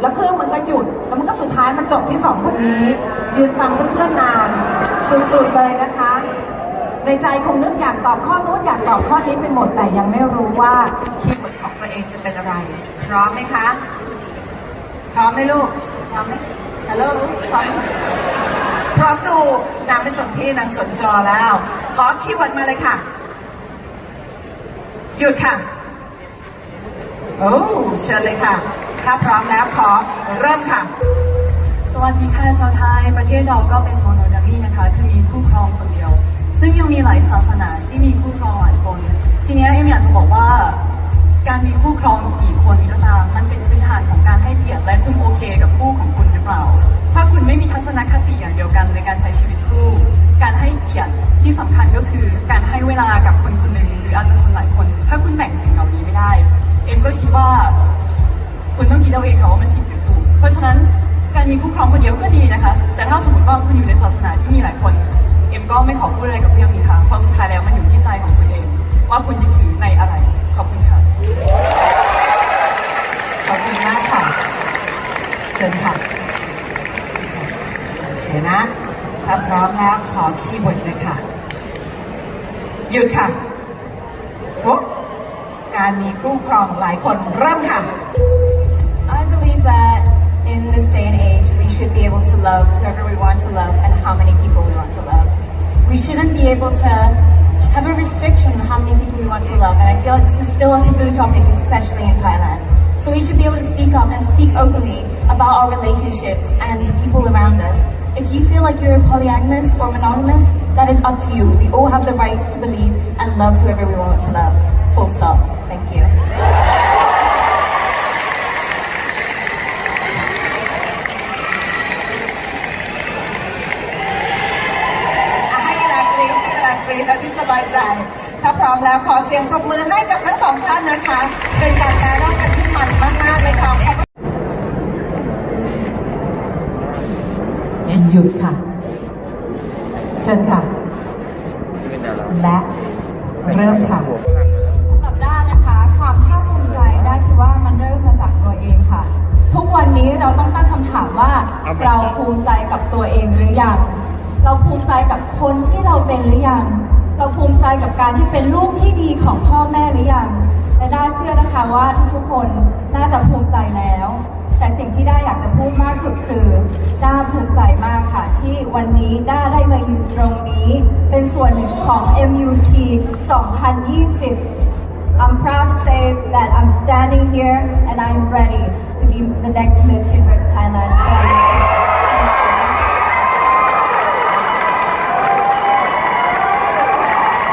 แล้วเครื่องมันก็หยุด แล้วมันก็สุดท้ายมันจบที่สองคนนี้ ยืนฟังเพื่อนๆนานสุดๆเลยนะคะ ในใจคงนึกอยากตอบข้อนู้นอยากตอบข้อนี้ไปหมดแต่ยังไม่รู้ว่าคีย์เวิร์ดของตัวเองจะเป็นอะไร พร้อมไหมคะ พร้อมไหมลูก พร้อมไหมฮัลโหลพร้อมไหมพร้อมดูนางไม่สนพี่นางสนจอแล้ว ขอคีย์เวิร์ดมาเลยค่ะ หยุดค่ะ โอ้เชิญเลยค่ะ ถ้าพร้อมแล้วขอเริ่มค่ะ สวัสดีค่ะชาวไทย ประเทศเราก็เป็นโมโนกามีนะคะคือมีคู่ครองคนเดียว ซึ่งยังมีหลายศาสนาที่มีคู่ครองหลายคน ทีนี้เอ็มอยากจะบอกว่า การมีคู่ครองกี่คนก็ตามมันเป็นพื้นฐานของการให้เกียรติ ว่าคุณยึดถือในอะไร ขอบคุณค่ะ ขอบคุณมากค่ะ เชิญค่ะ โอเคนะ ถ้าพร้อมแล้วขอคีย์เวิร์ดเลยค่ะ หยุดค่ะโอ้การมีคู่ครองหลายคนเริ่มค่ะ I believe that in this day and age, we should be able to love whoever we want to love and how many people we want to love. We shouldn't be able to have a restriction on how many people we want to love. And I feel like this is still a taboo topic, especially in Thailand. So we should be able to speak up and speak openly about our relationships and the people around us. If you feel like you're a polyamorous or monogamous, that is up to you. We all have the rights to believe and love whoever we want to love. Full stop. บายใจ ถ้าพร้อมแล้วขอเสียงปรบมือให้กับทั้งสองท่านนะคะ เป็นการแปลรอบกันที่มันมากๆเลยค่ะหยุดค่ะ เชิญค่ะ และเริ่มค่ะสำหรับด้านนะคะ ความภาคภูมิใจได้คิดว่ามันเริ่มมาจากตัวเองค่ะ ทุกวันนี้เราต้องตั้งคำถามว่าเราภูมิใจกับตัวเองหรือยัง เราภูมิใจกับคนที่เราเป็นหรือยังเราภูมิใจกับการที่เป็นลูกที่ดีของพ่อแม่หรือยัง และด้าเชื่อนะคะว่าทุกๆคนน่าจะภูมิใจแล้ว แต่สิ่งที่ด้าอยากจะพูดมากสุดคือด้าภูมิใจมากค่ะ ที่วันนี้ด้าได้มาอยู่ตรงนี้ เป็นส่วนหนึ่งของ MUT 2020 I'm proud to say that I'm standing here and I'm ready to be the next Miss Universe Thailand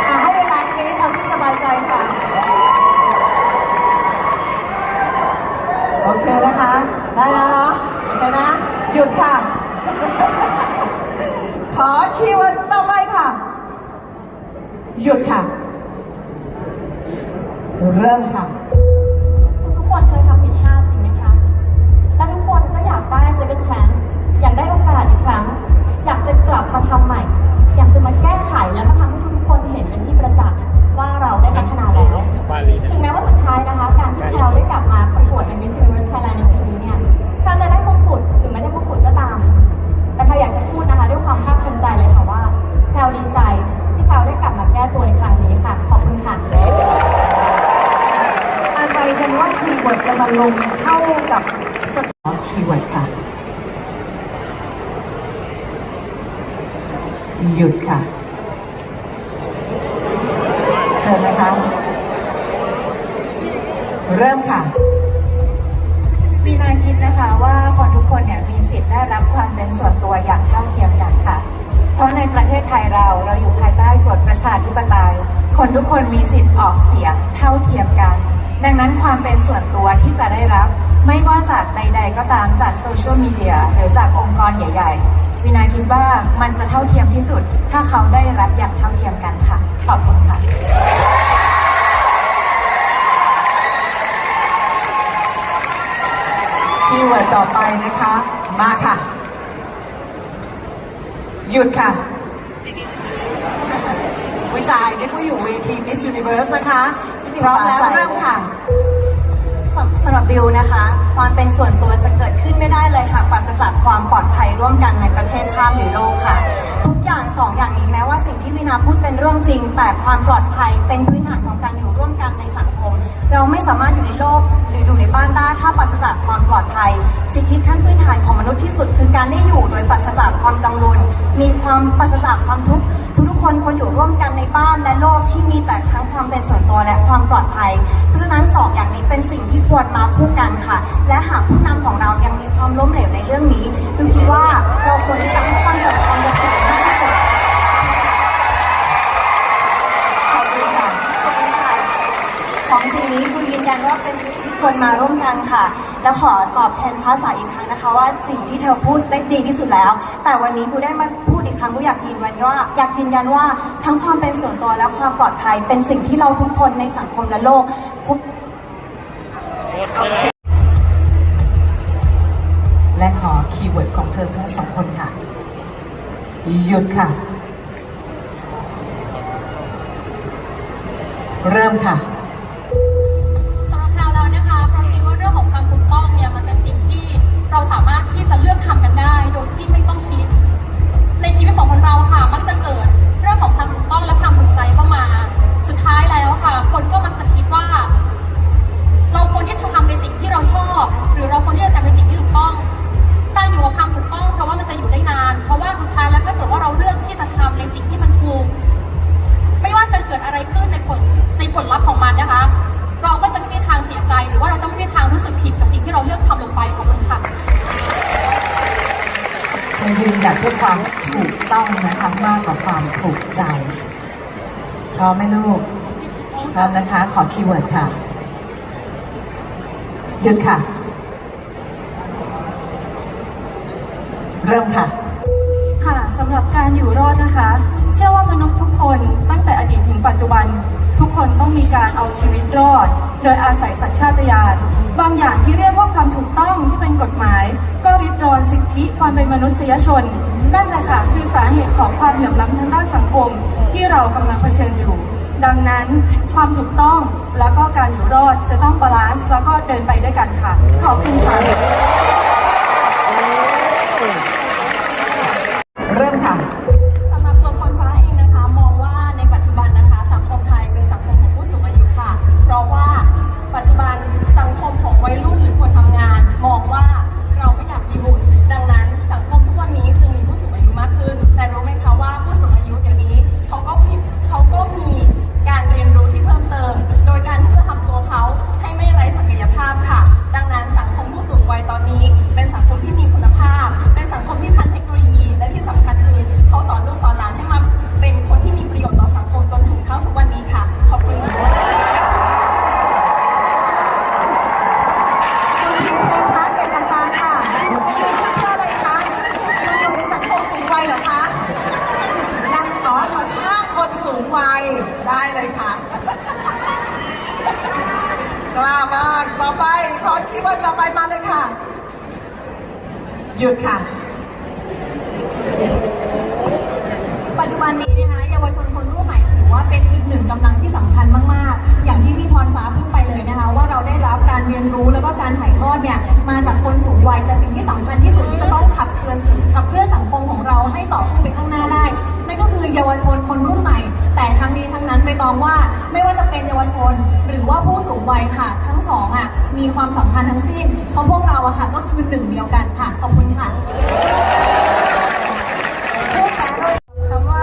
อะให้เวลากรีดเอาที่สบายใจค่ะ โอเคนะคะ ได้แล้วเนาะโอเคนะ หยุดค่ะ ขอคีย์เวิร์ดต่อไปค่ะ หยุดค่ะ เริ่มค่ะ ทุกๆคนเคยทำผิดพลาดจริงไหมคะ และทุกคนก็อยากได้ second chance อยากได้โอกาสอีกครั้ง อยากจะกลับมาทำใหม่ อยากจะมาแก้ไขแล้วก็ทำให้ทุกๆคนเห็นเป็นที่ประจักษ์ว่าเราได้พัฒนาแล้ว ถึงแม้ว่าสุดท้ายนะคะ การที่แพลวได้กลับมาประกวดใน Miss Universe Thailand ใน มาลงเข้ากับสกอร์คีย์เวิร์ดค่ะ หยุดค่ะ เชิญนะคะ เริ่มค่ะวีนาคิดนะคะว่าคนทุกคนเนี่ยมีสิทธิ์ได้รับความเป็นส่วนตัวอย่างเท่าเทียมกันค่ะ เพราะในประเทศไทยเราเราอยู่ภายใต้กฎประชาธิปไตย คนทุกคนมีสิทธิ์ออกเสียงเท่าเทียมกัน ดังนั้นความเป็นส่วนตัวที่จะได้รับ ไม่ว่าจากใด ๆ ก็ตามจากโซเชียลมีเดียหรือจากองค์กรใหญ่ ๆ วินาคิดว่ามันจะเท่าเทียมที่สุด ถ้าเขาได้รับอย่างเท่าเทียมกันค่ะ ขอบคุณค่ะคีย์เวิร์ดต่อไปนะคะ มาค่ะ หยุดค่ะวิตายนึกว่าอยู่เวที Miss Universe นะคะ พร้อมแล้วเริ่มค่ะสำสำหรับบิวนะคะ ความเป็นส่วนตัวจะเกิดขึ้นไม่ได้เลยค่ะปราศจากความปลอดภัยร่วมกันในประเทศชาติหรือโลกค่ะ ทุกอย่างสองอย่างนี้แม้ว่าสิ่งที่วินาพูดเป็นเรื่องจริง แต่ความปลอดภัยเป็นพื้นฐานของการอยู่ร่วมกันในสังคม เราไม่สามารถอยู่ในโลกหรืออยู่ในบ้านได้ถ้าปราศ เป็นมาร่วมกันค่ะ แล้วขอตอบแทนฟ้าใสอีกครั้งนะคะ ว่าสิ่งที่เธอพูดได้ดีที่สุดแล้ว แต่วันนี้บูได้มาพูดอีกครั้งบูอยากยืนยันว่าอยากยืนยันว่าทั้งความเป็นส่วนตัวและความปลอดภัย เป็นสิ่งที่เราทุกคนในสังคมและโลกพบและขอคีย์เวิร์ดของเธอทั้งสองคนค่ะ หยุดค่ะ เริ่มค่ะ เราสามารถที่จะเลือกทำกันได้ โดยที่ไม่ต้องคิด ในชีวิตของคนเราค่ะ มักจะเกิด ยืนหยัดเพื่อความถูกต้องนะคะมากกว่าความถูกใจพร้อมไหมลูกพร้อมนะคะ ขอคีย์เวิร์ดค่ะหยุดค่ะ เริ่มค่ะ ค่ะสำหรับการอยู่รอดนะคะ ชีวิตรอด โดยอาศัยสัญชาตญาณบางอย่างที่เรียกว่าความถูกต้องที่เป็นกฎหมาย ก็ริดรอนสิทธิความเป็นมนุษยชน นั่นแหละค่ะคือสาเหตุของความเหลื่อมล้ำทางด้านสังคม ที่เรากำลังเผชิญอยู่ ดังนั้นความถูกต้องแล้วก็การอยู่รอดจะต้องบาลานซ์แล้วก็เดินไปด้วยกันค่ะ ขอบคุณค่ะ ต่อไปมาเลยค่ะ หยุดค่ะ ปัจจุบันนี้นะคะเยาวชนคนรุ่นใหม่ถือว่าเป็นอีกหนึ่งกำลังที่สำคัญมาก ๆ อย่างที่พี่พรฟ้าพูดไปเลยนะคะ ว่าเราได้รับการเรียนรู้แล้วก็การถ่ายทอดเนี่ยมาจากคนสูงวัยแต่สิ่งที่สำคัญที่สุดที่จะต้องขับเคลื่อนขับเคลื่อนสังคมของเราให้ต่อสู้ไปข้างหน้าได้ นั่นก็คือเยาวชนคนรุ่นใหม่ แต่ทั้งนี้ทั้งนั้นไปตองว่าไม่ว่าจะเป็นเยาวชน หรือว่าผู้สูงวัยค่ะ ทั้งสองอะมีความสำคัญทั้งสิ้นเพราะพวกเราอะค่ะก็คือหนึ่งเดียวกันค่ะขอบคุณค่ะคำว่า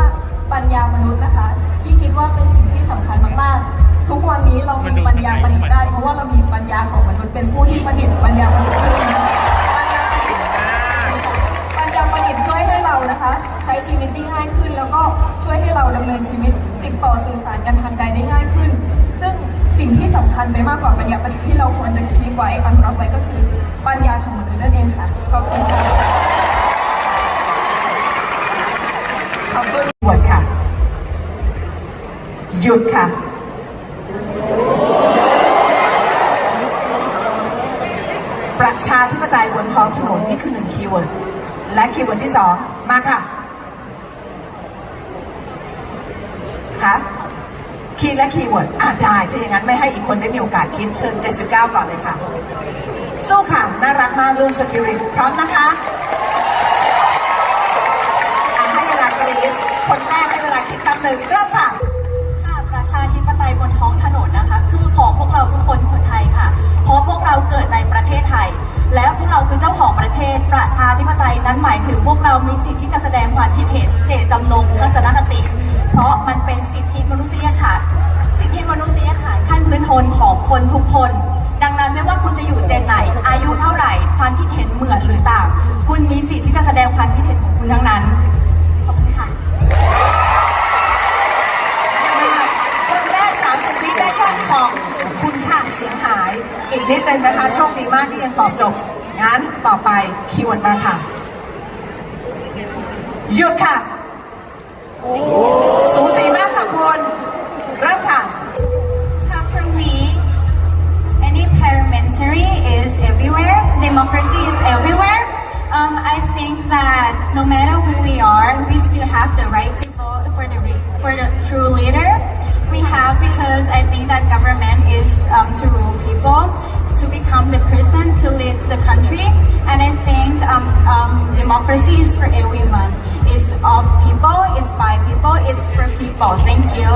ปัญญามนุษย์นะคะที่คิดว่าเป็นสิ่งที่สำคัญมากๆ ทุกวันนี้เรามีปัญญาประดิษฐ์ได้ เพราะว่าเรามีปัญญาของมนุษย์เป็นผู้ที่ประดิษฐ์ปัญญาประดิษฐ์ขึ้นปัญญาประดิษฐ์ปัญญาประดิษฐ์ช่วยให้เรานะคะ ใช้ชีวิตได้ง่ายขึ้นแล้วก็ำเนินชีวิต ติดต่อสื่อสารกันทางไกลได้ง่ายขึ้น ซึ่งสิ่งที่สำคัญไปมากกว่าปัญญาประดิษฐ์ที่เราควรจะคีบไว้อนุรักษ์ไว้ก็คือปัญญาของมนุษย์นั่นเองค่ะขอบคุณค่ะขอบคุณหวดค่ะ หยุดค่ะประชาธิปไตยบนท้องถนนนี่คือหนึ่งคีย์เวิร์ดและคีย์เวิร์ดที่สองมาค่ะ คีย์และคีย์เวิร์ดอะได้ถ้าอย่างนั้นไม่ให้อีกคนได้มีโอกาสคิดเชิญ 79 ก่อนเลยค่ะ สู้ค่ะ น่ารักมากลูกสปิริตพร้อมนะคะอะให้เวลากรีดคนแรกให้เวลาคิดแป๊บหนึ่งเริ่มค่ะ ค่ะประชาธิปไตยบนท้องถนนนะคะ คือของพวกเราทุกคนคนไทยค่ะ เพราะพวกเราเกิดในประเทศไทย และพวกเราคือเจ้าของประเทศ ประชาธิปไตยนั้นหมายถึงพวกเรามีสิทธิ์ที่จะแสดงความคิดเห็น เจตจำนงทัศนคติ เพราะมันเป็นสิทธิมนุษยชาติ สิทธิมนุษยชาติขั้นพื้นฐานของคนทุกคน ดังนั้นไม่ว่าคุณจะอยู่เจนไหน อายุเท่าไหร่ ความคิดเห็นเหมือนหรือต่าง คุณมีสิทธิ์ที่จะแสดงความคิดเห็นของคุณทั้งนั้น ขอบคุณค่ะคนแรก 30วิได้แค่สองคุณค่ะเสียงหาย อีกนิดนึงนะคะโชคดีมากที่ยังตอบจบ งั้นต่อไปคีย์เวิร์ดมาค่ะหยุดค่ะ Democracy is everywhere. Um, I think that no matter who we are, we still have the right to vote for the re- for the true leader. We have because I think that government is um, to rule people, to become the person to lead the country, and I think um, um, democracy is for everyone. It's of people, it's by people, it's for people. Thank you.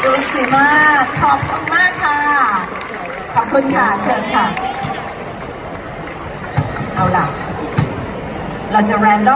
สูสีมาก ขอบคุณมาก ค่ะ ขอบคุณค่ะ เชิญค่ะ เอาล่ะ เราจะแรนดอม